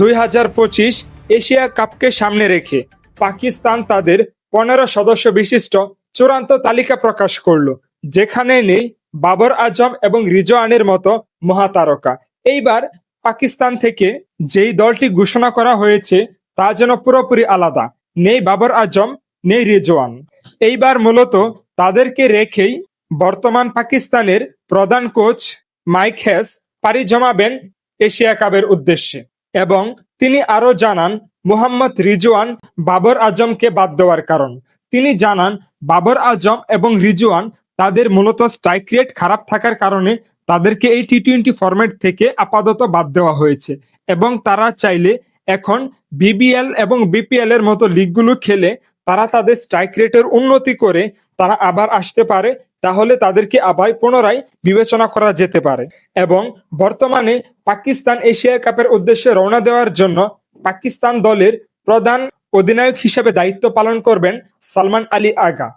দুই হাজার পঁচিশ এশিয়া কাপকে সামনে রেখে পাকিস্তান তাদের পনেরো সদস্য বিশিষ্ট চূড়ান্ত তালিকা প্রকাশ করল, যেখানে নেই বাবর আজম এবং রিজওয়ানের মতো মহাতারকা। এইবার পাকিস্তান থেকে যেই দলটি ঘোষণা করা হয়েছে, তা যেন পুরোপুরি আলাদা, নেই বাবর আজম, নেই রিজওয়ান। এইবার মূলত তাদেরকে রেখেই বর্তমান পাকিস্তানের প্রধান কোচ মাইক হ্যাস পাড়ি জমাবেন এশিয়া কাপের উদ্দেশ্যে। এবং তিনি আরও জানান, মোহাম্মদ রিজওয়ান বাবর আজমকে বাদ দেওয়ার কারণ। তিনি জানান, বাবর আজম এবং রিজওয়ান তাদের মূলত স্ট্রাইক রেট খারাপ থাকার কারণে তাদেরকে এই টি টোয়েন্টি ফরম্যাট থেকে আপাতত বাদ দেওয়া হয়েছে এবং তারা চাইলে এখন বিবিএল এবং বিপিএল এর মতো লিগগুলো খেলে তারা তাদের স্ট্রাইক রেটের উন্নতি করে তারা আবার আসতে পারে, তাহলে তাদেরকে আবার পুনরায় বিবেচনা করা যেতে পারে। এবং বর্তমানে পাকিস্তান এশিয়া কাপের উদ্দেশ্যে রওনা দেওয়ার জন্য পাকিস্তান দলের প্রধান অধিনায়ক হিসেবে দায়িত্ব পালন করবেন সালমান আলী আগা।